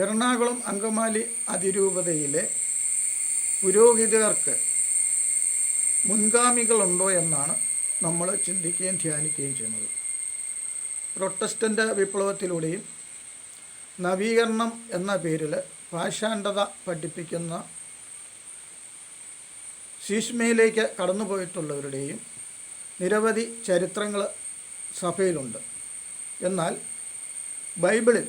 എറണാകുളം അങ്കമാലി അതിരൂപതയിലെ പുരോഹിതർക്ക് മുൻഗാമികളുണ്ടോ എന്നാണ് നമ്മൾ ചിന്തിക്കുകയും ധ്യാനിക്കുകയും ചെയ്യുന്നത്. പ്രൊട്ടസ്റ്റന്റ് വിപ്ലവത്തിലൂടെയും നവീകരണം എന്ന പേരിൽ പാഷാണ്ഡത പഠിപ്പിക്കുന്ന ശീഷ്മയിലേക്ക് കടന്നുപോയിട്ടുള്ളവരുടെയും നിരവധി ചരിത്രങ്ങൾ സഭയിലുണ്ട്. എന്നാൽ ബൈബിളിൽ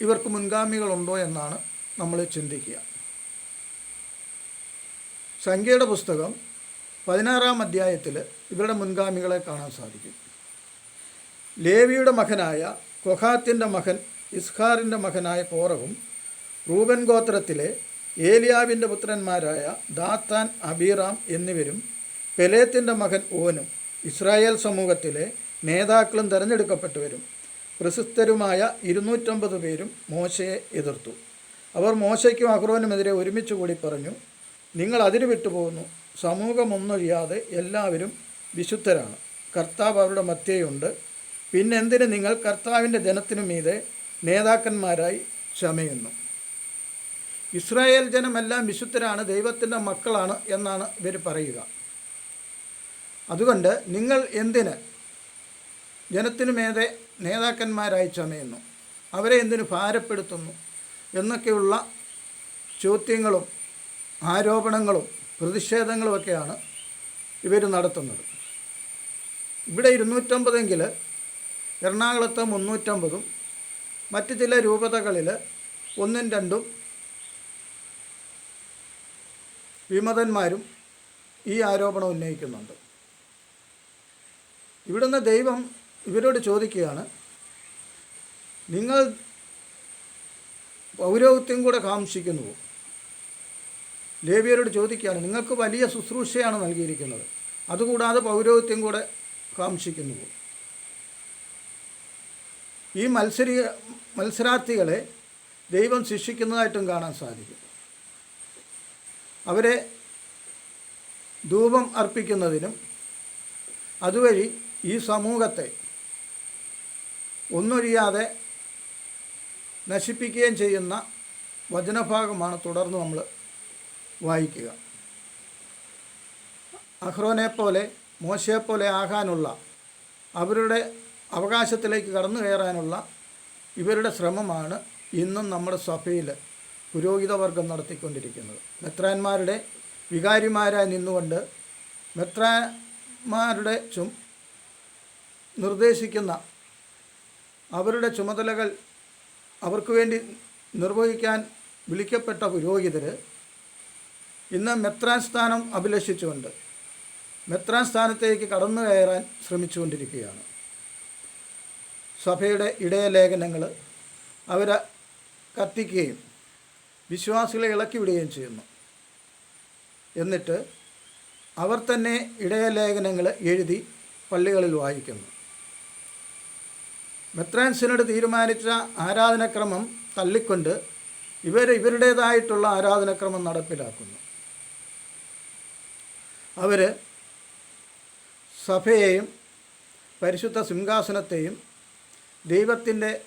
ഇവർക്ക് മുൻഗാമികളുണ്ടോ എന്നാണ് നമ്മൾ ചിന്തിക്കുക. സംഖ്യയുടെ പുസ്തകം പതിനാറാം അധ്യായത്തിൽ ഇവരുടെ മുൻഗാമികളെ കാണാൻ സാധിക്കും. ലേവിയുടെ മകനായ കൊഹാത്തിന്റെ മകൻ ഇസ്ഹാറിന്റെ മകനായ കോറവും റൂബൻ ഗോത്രത്തിലെ ഏലിയാവിന്റെ പുത്രന്മാരായ ദാത്താൻ അബീറാം എന്നിവരും പെലേത്തിന്റെ മകൻ ഓനും ഇസ്രായേൽ സമൂഹത്തിലെ നേതാക്കളും തിരഞ്ഞെടുക്കപ്പെട്ടവരും പ്രസിദ്ധരുമായ ഇരുന്നൂറ്റമ്പത് പേരും മോശയെ എതിർത്തു. അവർ മോശയ്ക്കും അഹ്റോനുമെതിരെ ഒരുമിച്ച് കൂടി പറഞ്ഞു നിങ്ങൾ അതിര് വിട്ടുപോകുന്നു. സമൂഹമൊന്നൊഴിയാതെ എല്ലാവരും വിശുദ്ധരാണ്. കർത്താവ് അവരുടെ മധ്യയുണ്ട്. പിന്നെന്തിന് നിങ്ങൾ കർത്താവിന്റെ ജനത്തിനു മീതെ നേതാക്കന്മാരായി ക്ഷമയുന്നു? ഇസ്രായേൽ ജനമെല്ലാം വിശുദ്ധരാണ് ദൈവത്തിന്റെ മക്കളാണ് എന്നാണ് ഇവർ പറയുക. അതുകൊണ്ട് നിങ്ങൾ എന്തിന് ജനത്തിനു മേതെ നേതാക്കന്മാരായി ചമയുന്നു. അവരെ എന്തിനു ഭാരപ്പെടുത്തുന്നു? എന്നൊക്കെയുള്ള ചോദ്യങ്ങളും ആരോപണങ്ങളും പ്രതിഷേധങ്ങളുമൊക്കെയാണ് ഇവർ നടത്തുന്നത്. ഇവിടെ ഇരുന്നൂറ്റമ്പതെങ്കിൽ എറണാകുളത്ത് മുന്നൂറ്റമ്പതും മറ്റ് ചില രൂപതകളിൽ ഒന്നും രണ്ടും വിമതന്മാരും ഈ ആരോപണം ഉന്നയിക്കുന്നുണ്ട്. ഇവിടുന്ന് ദൈവം ഇവരോട് ചോദിക്കുകയാണ് നിങ്ങൾ പൗരോഹിത്യം കൂടെ കാംക്ഷിക്കുന്നുവോ? ലേവിയരോട് ചോദിക്കുകയാണ് നിങ്ങൾക്ക് വലിയ ശുശ്രൂഷയാണ് നൽകിയിരിക്കുന്നത്. അതുകൂടാതെ പൗരോഹിത്യം കൂടെ കാംക്ഷിക്കുന്നുവോ? ഈ മത്സരി മത്സരാർത്ഥികളെ ദൈവം ശിക്ഷിക്കുന്നതായിട്ടും കാണാൻ സാധിക്കും. അവരെ ധൂപം അർപ്പിക്കുന്നതിനും അതുവഴി ഈ സമൂഹത്തെ ഒന്നൊഴിയാതെ നശിപ്പിക്കുകയും ചെയ്യുന്ന വചനഭാഗമാണ് തുടർന്ന് നമ്മൾ വായിക്കുക. അഹ്റോനെ പോലെ മോശയെപ്പോലെ ആകാനുള്ള അവരുടെ അവകാശത്തിലേക്ക് കടന്നു കയറാനുള്ള ഇവരുടെ ശ്രമമാണ് ഇന്നും നമ്മുടെ സഭയിൽ പുരോഹിതവർഗം നടത്തിക്കൊണ്ടിരിക്കുന്നത്. മെത്രാന്മാരുടെ വികാരിമാരായി നിന്നുകൊണ്ട് മെത്രാന്മാരുടെ ചും നിർദ്ദേശിക്കുന്ന അവരുടെ ചുമതലകൾ അവർക്ക് വേണ്ടി നിർവഹിക്കാൻ വിളിക്കപ്പെട്ട പുരോഹിതർ ഇന്ന് മെത്രാൻ സ്ഥാനം അഭിലഷിച്ചുകൊണ്ട് മെത്രാൻ സ്ഥാനത്തേക്ക് കടന്നു കയറാൻ ശ്രമിച്ചുകൊണ്ടിരിക്കുകയാണ്. സഭയുടെ ഇടയലേഖനങ്ങൾ അവരെ കത്തിക്കുകയും വിശ്വാസികളെ ഇളക്കി വിടുകയും ചെയ്യുന്നു. എന്നിട്ട് അവർ തന്നെ ഇടയലേഖനങ്ങൾ എഴുതി പള്ളികളിൽ വായിക്കുന്നു. മെത്രാൻ സിനഡ് തീരുമാനിച്ച ആരാധനക്രമം തള്ളിക്കൊണ്ട് ഇവർ ഇവരുടേതായിട്ടുള്ള ആരാധനക്രമം നടപ്പിലാക്കുന്നു. അവർ സഭയെയും പരിശുദ്ധ സിംഹാസനത്തെയും ദൈവത്തിന്റെ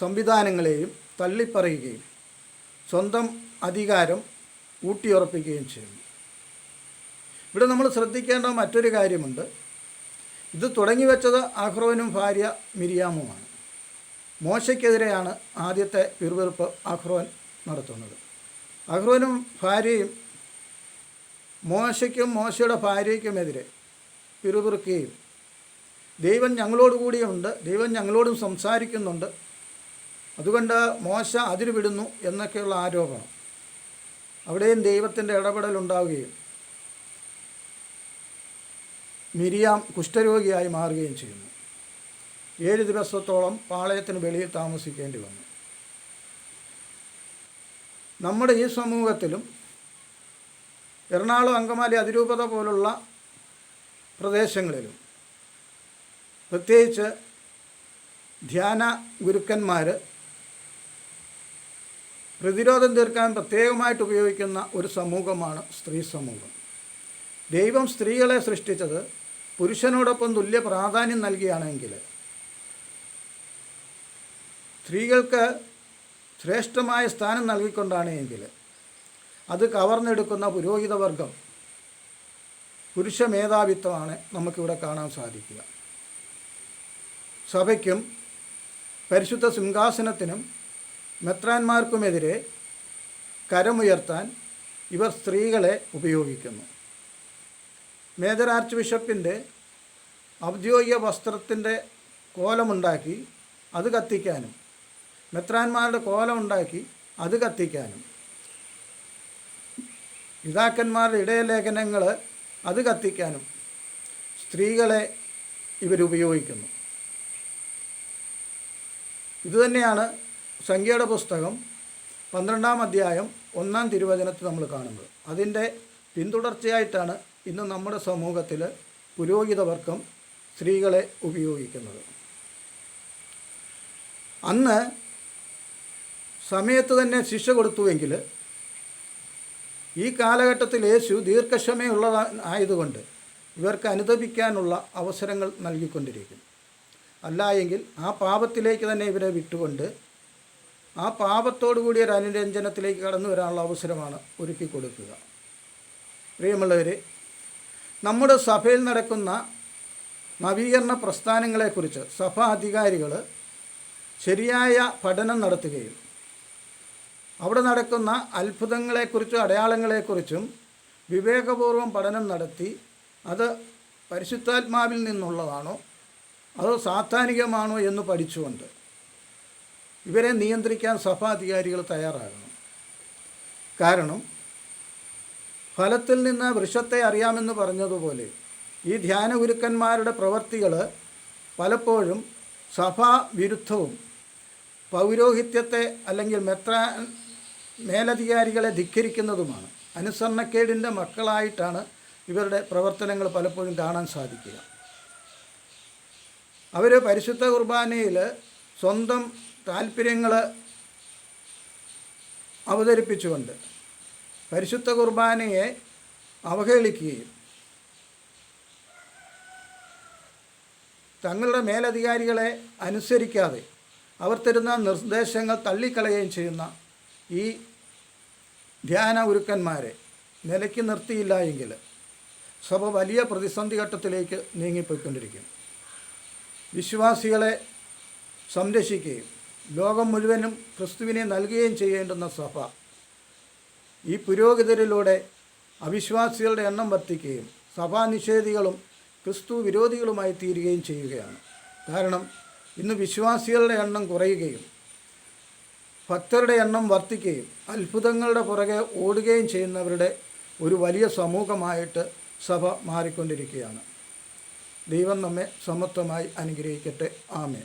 സംവിധാനങ്ങളെയും തള്ളിപ്പറയുകയും സ്വന്തം അധികാരം ഊട്ടിയുറപ്പിക്കുകയും ചെയ്യുന്നു. ഇവിടെ നമ്മൾ ശ്രദ്ധിക്കേണ്ട മറ്റൊരു കാര്യമുണ്ട്. ഇത് തുടങ്ങി വെച്ചത് അഹ്റോനും ഭാര്യ മിരിയാമുമാണ്. മോശയ്ക്കെതിരെയാണ് ആദ്യത്തെ പിറുപിറുപ്പ് അഹ്റോൻ നടത്തുന്നത്. അഹ്റോനും ഭാര്യയും മോശയ്ക്കും മോശയുടെ ഭാര്യയ്ക്കുമെതിരെ പിറുപിറുക്കുകയും ദൈവം ഞങ്ങളോട് കൂടിയുണ്ട് ദൈവം ഞങ്ങളോടും സംസാരിക്കുന്നുണ്ട്. അതുകൊണ്ട് മോശ അതിരുവിടുന്നു എന്നൊക്കെയുള്ള ആരോപണം. അവിടെയും ദൈവത്തിന്റെ ഇടപെടലുണ്ടാവുകയും മിരിയാം കുഷ്ഠരോഗിയായി മാറുകയും ചെയ്യുന്നു. ഏഴ് ദിവസത്തോളം പാളയത്തിന് വെളിയിൽ താമസിക്കേണ്ടി വന്നു. നമ്മുടെ ഈ സമൂഹത്തിലും എറണാകുളം അങ്കമാലി അതിരൂപത പോലുള്ള പ്രദേശങ്ങളിലും പ്രത്യേകിച്ച് ധ്യാന ഗുരുക്കന്മാർ പ്രതിരോധം തീർക്കാൻ പ്രത്യേകമായിട്ട് ഉപയോഗിക്കുന്ന ഒരു സമൂഹമാണ് സ്ത്രീ സമൂഹം. ദൈവം സ്ത്രീകളെ സൃഷ്ടിച്ചത് പുരുഷനോടൊപ്പം തുല്യ പ്രാധാന്യം നൽകിയാണെങ്കിൽ സ്ത്രീകൾക്ക് ശ്രേഷ്ഠമായ സ്ഥാനം നൽകിക്കൊണ്ടാണ് എങ്കിൽ അത് കവർന്നെടുക്കുന്ന പുരോഹിതവർഗം പുരുഷ മേധാവിത്വമാണ് നമുക്കിവിടെ കാണാൻ സാധിക്കുക. സഭയ്ക്കും പരിശുദ്ധ സിംഹാസനത്തിനും മെത്രാന്മാർക്കുമെതിരെ കരമുയർത്താൻ ഇവർ സ്ത്രീകളെ ഉപയോഗിക്കുന്നു. മേജർ ആർച്ച് ബിഷപ്പിന്റെ ഔദ്യോഗിക വസ്ത്രത്തിന്റെ കോലമുണ്ടാക്കി അത് കത്തിക്കാനും മെത്രാന്മാരുടെ കോലമുണ്ടാക്കി അത് കത്തിക്കാനും. പിതാക്കന്മാരുടെ ഇടയലേഖനങ്ങൾ അത് കത്തിക്കാനും സ്ത്രീകളെ ഇവരുപയോഗിക്കുന്നു. ഇതുതന്നെയാണ് സംഖ്യയുടെ പുസ്തകം പന്ത്രണ്ടാം അധ്യായം ഒന്നാം തിരുവചനത്തിൽ നമ്മൾ കാണുന്നത്. അതിന്റെ പിന്തുടർച്ചയായിട്ടാണ് ഇന്ന് നമ്മുടെ സമൂഹത്തിൽ പുരോഹിതവർഗം സ്ത്രീകളെ ഉപയോഗിക്കുന്നത്. അന്ന് സമയത്ത് തന്നെ ശിക്ഷ കൊടുത്തുവെങ്കിൽ ഈ കാലഘട്ടത്തിൽ യേശു ദീർഘക്ഷമയുള്ള ആയതുകൊണ്ട് ഇവർക്ക് അനുദപിക്കാനുള്ള അവസരങ്ങൾ നൽകിക്കൊണ്ടിരിക്കും. അല്ല എങ്കിൽ ആ പാപത്തിലേക്ക് തന്നെ ഇവരെ വിട്ടുകൊണ്ട് ആ പാപത്തോടു കൂടിയ അനുരഞ്ജനത്തിലേക്ക് കടന്നു വരാനുള്ള അവസരമാണ് ഒരുക്കി കൊടുക്കുക പ്രിയമുള്ളവരെ നമ്മുടെ സഭയിൽ നടക്കുന്ന നവീകരണ പ്രസ്ഥാനങ്ങളെക്കുറിച്ച് സഭാ അധികാരികൾ ശരിയായ പഠനം നടത്തുകയും അവിടെ നടക്കുന്ന അത്ഭുതങ്ങളെക്കുറിച്ചും അടയാളങ്ങളെക്കുറിച്ചും വിവേകപൂർവം പഠനം നടത്തി അത് പരിശുദ്ധാത്മാവിൽ നിന്നുള്ളതാണോ അതോ സാത്താനികമാണോ എന്ന് പഠിച്ചുകൊണ്ട് ഇവരെ നിയന്ത്രിക്കാൻ സഭാധികാരികൾ തയ്യാറാകണം. കാരണം ഫലത്തിൽ നിന്ന് വൃക്ഷത്തെ അറിയാമെന്ന് പറഞ്ഞതുപോലെ ഈ ധ്യാന ഗുരുക്കന്മാരുടെ പ്രവർത്തികൾ പലപ്പോഴും സഭാ വിരുദ്ധവും പൗരോഹിത്യത്തെ അല്ലെങ്കിൽ മെത്ര മേലധികാരികളെ ധിക്കരിക്കുന്നതുമാണ്. അനുസരണക്കേടിന്റെ മക്കളായിട്ടാണ് ഇവരുടെ പ്രവർത്തനങ്ങൾ പലപ്പോഴും കാണാൻ സാധിക്കുക. അവർ പരിശുദ്ധ കുർബാനയിൽ സ്വന്തം താല്പര്യങ്ങൾ അവതരിപ്പിച്ചുകൊണ്ട് പരിശുദ്ധ കുർബാനയെ അവഹേളിക്കുകയും തങ്ങളുടെ മേലധികാരികളെ അനുസരിക്കാതെ അവർ തരുന്ന നിർദ്ദേശങ്ങൾ തള്ളിക്കളയുകയും ചെയ്യുന്ന ഈ ധ്യാന ഉരുക്കന്മാരെ നിലയ്ക്ക് നിർത്തിയില്ല എങ്കിൽ സഭ വലിയ പ്രതിസന്ധി ഘട്ടത്തിലേക്ക് നീങ്ങിപ്പോയിക്കൊണ്ടിരിക്കും. വിശ്വാസികളെ സംരക്ഷിക്കുകയും ലോകം മുഴുവനും ക്രിസ്തുവിനെ നൽകുകയും ചെയ്യേണ്ടുന്ന സഭ ഈ പുരോഹിതരിലൂടെ അവിശ്വാസികളുടെ എണ്ണം വർദ്ധിക്കുകയും സഭാനിഷേധികളും ക്രിസ്തു വിരോധികളുമായി തീരുകയും ചെയ്യുകയാണ്. കാരണം ഇന്ന് വിശ്വാസികളുടെ എണ്ണം കുറയുകയും ഭക്തരുടെ എണ്ണം വർദ്ധിക്കുകയും അത്ഭുതങ്ങളുടെ പുറകെ ഓടുകയും ചെയ്യുന്നവരുടെ ഒരു വലിയ സമൂഹമായിട്ട് സഭ മാറിക്കൊണ്ടിരിക്കുകയാണ്. ദൈവം നമ്മെ സമത്വമായി അനുഗ്രഹിക്കട്ടെ. ആമേ